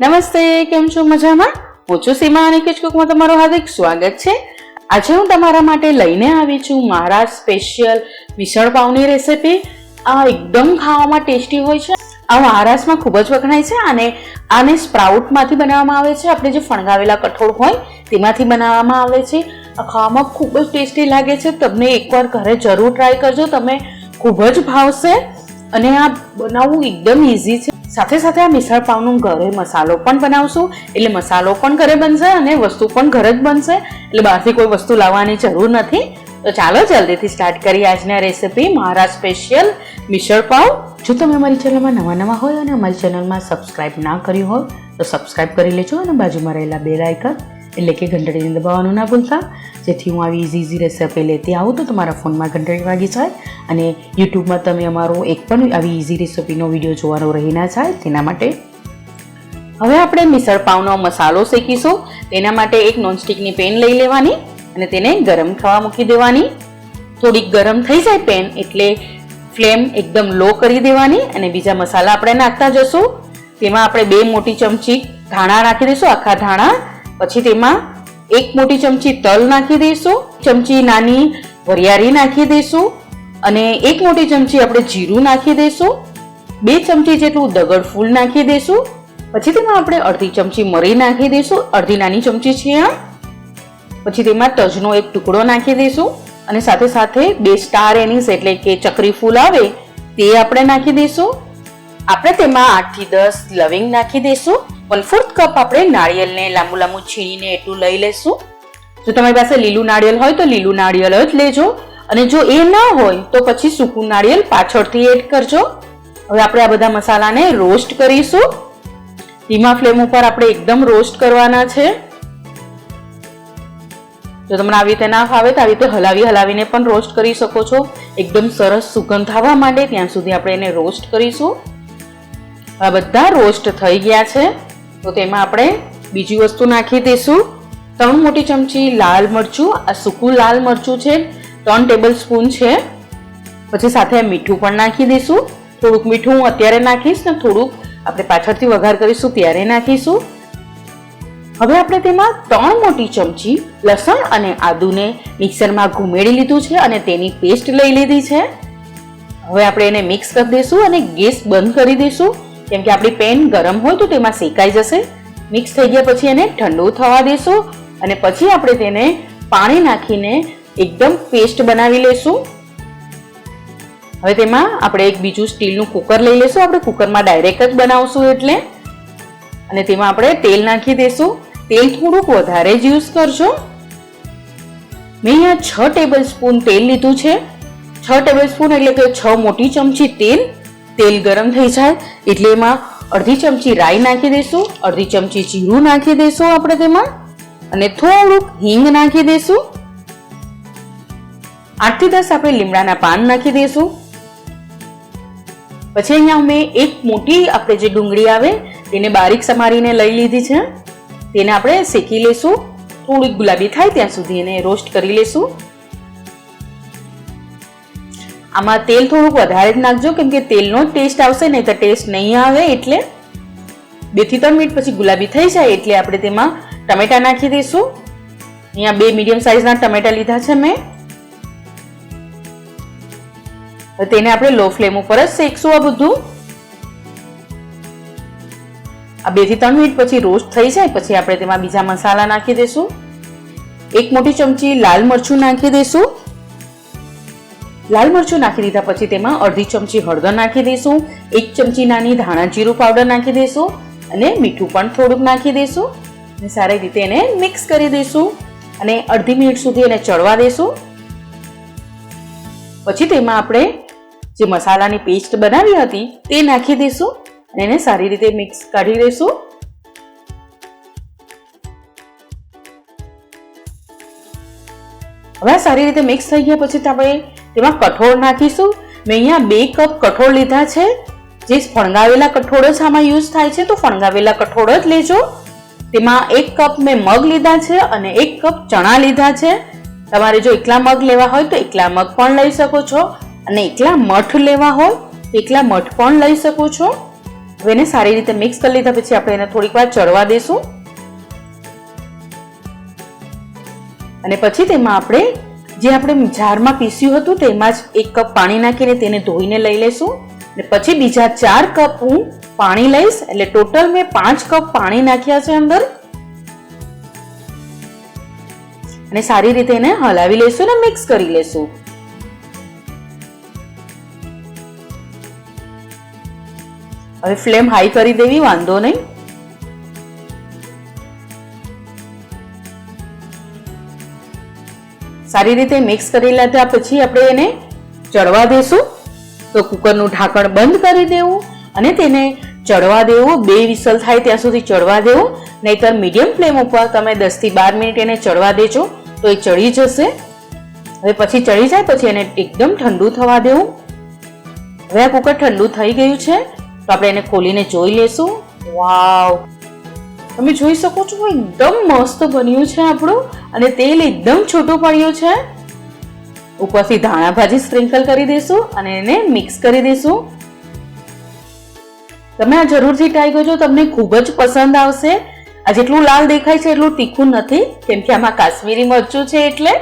નમસ્તે, કેમ છો? મજામાં? હું છું સીમા અને કિચકુકમાં તમારું હાર્દિક સ્વાગત છે. આજે હું તમારા માટે લઈને આવી છું મારા સ્પેશિયલ મિસળ પાવની રેસિપી. આ એકદમ ખાવામાં ટેસ્ટી હોય છે. આ મહારાષ્ટ્રમાં ખૂબ જ વખણાય છે અને આને સ્પ્રાઉટમાંથી બનાવવામાં આવે છે. આપણે જે ફણગાવેલા કઠોળ હોય તેમાંથી બનાવવામાં આવે છે. આ ખાવામાં ખૂબ જ ટેસ્ટી લાગે છે. તમને એકવાર ઘરે જરૂર ટ્રાય કરજો. તમે ખૂબ જ ભાવશે. અને આ બનાવવું એકદમ ઇઝી છે. સાથે સાથે આ મિસળ પાવનું ઘરે મસાલો પણ બનાવશું. એટલે મસાલો પણ ઘરે બનશે અને વસ્તુ પણ ઘરે જ બનશે. એટલે બહારથી કોઈ વસ્તુ લાવવાની જરૂર નથી. તો ચાલો જલ્દીથી સ્ટાર્ટ કરીએ આજની રેસીપી મારા સ્પેશિયલ મિસળ પાવ જો તમે અમારી ચેનલમાં નવા નવા હોય અને અમારી ચેનલમાં સબસ્ક્રાઇબ ના કર્યું હોય, તો સબસ્ક્રાઇબ કરી લેજો અને બાજુમાં રહેલા બેલ આઇકન એટલે કે ઘંટડીને દબાવવાનું ના ભૂલતા. જેથી હું આવી ઇઝી ઇઝી રેસીપી લેતી આવું તો તમારા ફોનમાં ઘંટડી વાગી જાય અને યુટ્યુબમાં તમે અમારો એક પણ આવી ઇઝી રેસીપીનો વીડિયો જોવાનો રહી ના જાય તેના માટે. હવે આપણે મિસળ પાવનો મસાલો શેકીશું. તેના માટે એક નોનસ્ટિકની પેન લઈ લેવાની અને તેને ગરમ થવા મૂકી દેવાની. થોડીક ગરમ થઈ જાય પેન એટલે ફ્લેમ એકદમ લો કરી દેવાની અને બીજા મસાલા આપણે નાખતા જશું. તેમાં આપણે બે મોટી ચમચી ધાણા નાખી દઈશું, આખા ધાણા. પછી તેમાં એક મોટી ચમચી તલ નાખી દઈશું, ચમચી નાની વરિયાળી નાખી દઈશું અને એક મોટી ચમચી આપણે જીરું નાખી દઈશું, બે ચમચી જેટલું દગડ ફૂલ નાખી દઈશું, પછી તેમાં આપણે અડધી ચમચી મરી નાખી દઈશું, અડધી નાની ચમચી છે આ પછી તેમાં તજનો એક ટુકડો નાખી દઈશું અને સાથે સાથે બે સ્ટાર એનીસ એટલે કે ચક્રી ફૂલ આવે તે આપણે નાખી દઈશું. આપણે તેમાં આઠથી દસ લવિંગ નાખી દઈશું. વન ફોર્થ કપ આપણે નાળિયેરને લાંબુ લાંબુ છીણીને એટલું લઈ લેશું. જો તમારી પાસે લીલું નાળિયેર હોય તો લીલું નાળિયેર જ લેજો. અને જો એ ના હોય તો પછી સૂકું નાળિયેર પાછળથી એડ કરજો. હવે આપણે આ બધા મસાલાને રોસ્ટ કરીશું. ધીમા ફ્લેમ ઉપર આપણે એકદમ રોસ્ટ કરવાના છે. જો તમને આવી રીતે ના ફાવે તો આવી રીતે હલાવી હલાવીને પણ રોસ્ટ કરી શકો છો. એકદમ સરસ સુગંધ થવા માંડે ત્યાં સુધી આપણે એને રોસ્ટ કરીશું. આ બધા રોસ્ટ થઈ ગયા છે. તો તેમાં આપણે બીજી વસ્તુ નાખી દઈશું. ત્રણ મોટી ચમચી લાલ મરચું, આ સૂકું લાલ મરચું છે, ત્રણ ટેબલ સ્પૂન છે. પછી સાથે મીઠું પણ નાખી દઈશું. થોડુંક મીઠું હું અત્યારે નાખીશ ને થોડુંક આપણે પાછળથી વઘાર કરીશું ત્યારે નાખીશું. હવે આપણે તેમાં ત્રણ મોટી ચમચી લસણ અને આદુને મિક્સરમાં ઘુમેડી લીધું છે અને તેની પેસ્ટ લઈ લીધી છે. હવે આપણે એને મિક્સ કરી દઈશું અને ગેસ બંધ કરી દઈશું. કેમ કે આપણી પેન ગરમ હોય તો તેમાં શેકાઈ જશે. મિક્સ થઈ ગયા પછી એને ઠંડુ થવા દેશું અને પછી આપણે તેને પાણી નાખીને એકદમ પેસ્ટ બનાવી લઈશું હવે તેમાં આપણે એક બીજું સ્ટીલનું કુકર લઈ લઈશું આપણે કુકરમાં ડાયરેક્ટ જ બનાવશું એટલે. અને તેમાં આપણે તેલ નાખી દઈશું તેલ થોડુંક વધારે જ યુઝ કરજો. મેં અહીંયા છ ટેબલ સ્પૂન તેલ લીધું છે. છ ટેબલ સ્પૂન એટલે કે છ મોટી ચમચી તેલ તેલ ગરમ થઈ જાય એટલે એમાં અડધી ચમચી રાઈ નાખી દઈશું અડધી ચમચી જીરું નાખી દઈશું આપણે તેમાં અને થોડુંક હિંગ નાખી દઈશું આઠથી દસ આપણે લીમડાના પાન નાખી દઈશું પછી અહીંયા અમે એક મોટી આપણે જે ડુંગળી આવે તેને બારીક સમારીને લઈ લીધી છે. તેને આપણે શેકી લેશું. થોડીક ગુલાબી થાય ત્યાં સુધી એને રોસ્ટ કરી લેશું. આમાં તેલ થોડુંક વધારે જ નાખજો, કેમ કે તેલનો ટેસ્ટ આવશે નહીં તો ટેસ્ટ નહીં આવે એટલે બેથી ત્રણ મિનિટ પછી ગુલાબી થઈ જાય એટલે આપણે તેમાં ટમેટા નાખી દઈશું. અહીંયા બે મીડિયમ સાઇઝના ટમેટા લીધા છે મેં. તેને આપણે લો ફ્લેમ ઉપર જ શેકશું આ બધું. આ બેથી ત્રણ મિનિટ પછી રોસ્ટ થઈ જાય, પછી આપણે તેમાં બીજા મસાલા નાખી દઈશું. એક મોટી ચમચી લાલ મરચું નાખી દઈશું. લાલ મરચું નાખી દીધા પછી તેમાં અડધી ચમચી હળદર નાખી દઈશું એક ચમચી નાની ધાણા જીરું પાવડર નાખી દઈશું અને મીઠું પણ થોડુંક નાખી દઈશું અને સારી રીતે એને મિક્સ કરી દઈશું અને અડધી મિનિટ સુધી એને ચડવા દઈશું પછી તેમાં આપણે જે મસાલાની પેસ્ટ બનાવી હતી તે નાખી દઈશું અને એને સારી રીતે મિક્સ કાઢી દઈશું હવે સારી રીતે મિક્સ થઈ ગયા પછી આપણે તેમાં કઠોળ નાખીશું. મેં અહીંયા બે કપ કઠોળ લીધા છે. જે ફણગાવેલા કઠોળ જ આમાં યુઝ થાય છે, તો ફણગાવેલા કઠોળ જ લેજો. તેમાં એક કપ મેં મગ લીધા છે અને એક કપ ચણા લીધા છે. તમારે જો એકલા મગ લેવા હોય તો એકલા મગ પણ લઈ શકો છો અને એકલા મઠ લેવા હોય તો એકલા મઠ પણ લઈ શકો છો. હવે એને સારી રીતે મિક્સ કરી લીધા, પછી આપણે એને થોડીક વાર ચડવા દઈશું અને પછી તેમાં આપણે જે આપણે જારમાં પીસ્યું હતું તેમાં જ એક કપ પાણી નાખીને તેને ધોઈને લઈ લઈશું અને પછી બીજા ચાર કપ હું પાણી લઈશ, એટલે ટોટલ મેં પાંચ કપ પાણી નાખ્યા છે અંદર. અને સારી રીતે એને હલાવી લઈશું અને મિક્સ કરી લઈશું હવે ફ્લેમ હાઈ કરી દેવી, વાંધો નહીં. સારી રીતે મિક્સ કરી લીધા પછી આપણે એને ચડવા દેશું. તો કુકરનું ઢાંકણ બંધ કરી દેવું અને તેને ચડવા દેવું. બે વિસલ થાય ત્યાં સુધી ચડવા દેવું. નહીતર મીડિયમ ફ્લેમ ઉપર તમે દસથી બાર મિનિટ એને ચડવા દેજો. તો એ ચડી જશે. હવે પછી ચડી જાય પછી એને એકદમ ઠંડુ થવા દેવું. હવે આ કુકર ઠંડુ થઈ ગયું છે. તો આપણે એને ખોલીને જોઈ લેશું. વાવ! તમે જોઈ શકો છો, એકદમ મસ્ત બન્યું છે આપણું. અને તેલ એકદમ છૂટું પડ્યું છે. ઉપરથી ધાણા ભાજી સ્પ્રિંકલ કરી દઈશું અને એને મિક્સ કરી દઈશું તમે આ જરૂરથી ટ્રાય કરજો, તમને ખૂબ જ પસંદ આવશે. આ જેટલું લાલ દેખાય છે એટલું તીખું નથી, કેમ કે આમાં કાશ્મીરી મરચું છે એટલે.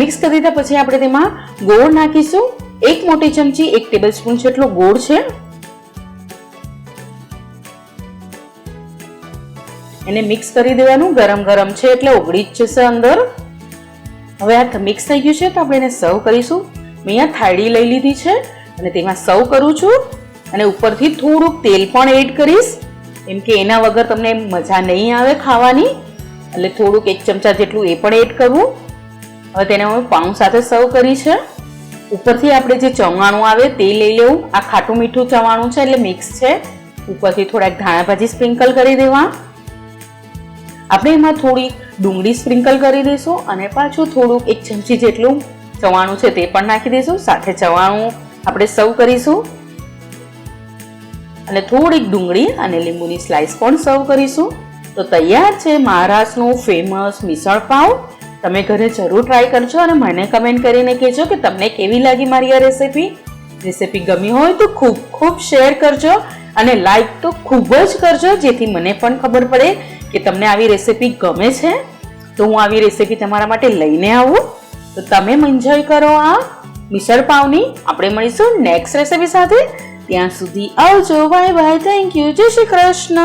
મિક્સ કરી દીધા પછી આપણે તેમાં ગોળ નાખીશું. એક મોટી ચમચી, એક ટેબલ સ્પૂન જેટલો ગોળ છે. એને મિક્સ કરી દેવાનું. ગરમ ગરમ છે એટલે ઓગળી જ જશે અંદર. હવે આ મિક્સ થઈ ગયું છે તો આપણે એને સર્વ કરીશું. મેં અહીંયા થાળી લઈ લીધી છે અને તેમાં સર્વ કરું છું. અને ઉપરથી થોડુંક તેલ પણ એડ કરીશ. એમ કે એના વગર તમને મજા નહીં આવે ખાવાની. એટલે થોડુંક એક ચમચા જેટલું એ પણ એડ કરવું. હવે તેને હું પાઉં સાથે સર્વ કરી છે. ઉપરથી આપણે જે ચવાણું આવે તે લઈ લેવું. આ ખાટું મીઠું ચવાણું છે એટલે મિક્સ છે. ઉપરથી થોડાક ધાણા ભાજી સ્પ્રિંકલ કરી દેવા. આપણે એમાં થોડી ડુંગળી સ્પ્રિંકલ કરી દઈશું અને પાછું થોડુંક એક ચમચી જેટલું ચવાણું છે તે પણ નાખી દઈશું, સાથે ચવાણું આપણે સર્વ કરીશું. અને થોડીક ડુંગળી અને લીંબુની સ્લાઇસ પણ સર્વ કરીશું. તો તૈયાર છે મહારાષ્ટ્રનું ફેમસ મિસળ પાઉં. તમે ઘરે જરૂર ટ્રાય કરજો અને મને કમેન્ટ કરીને કહેજો કે તમને કેવી લાગી મારી આ રેસીપી રેસીપી ગમી હોય તો ખૂબ ખૂબ શેર કરજો અને લાઈક તો ખૂબ જ કરજો, જેથી મને પણ ખબર પડે કે તમને આવી રેસીપી ગમે છે, તો હું આવી રેસીપી તમારા માટે લઈને આવું. તો તમે એન્જોય કરો આ મિસળ પાવની. આપણે મળીશું નેક્સ્ટ રેસીપી સાથે. ત્યાં સુધી આવજો. બાય બાય થેન્ક યુ જય શ્રી કૃષ્ણ.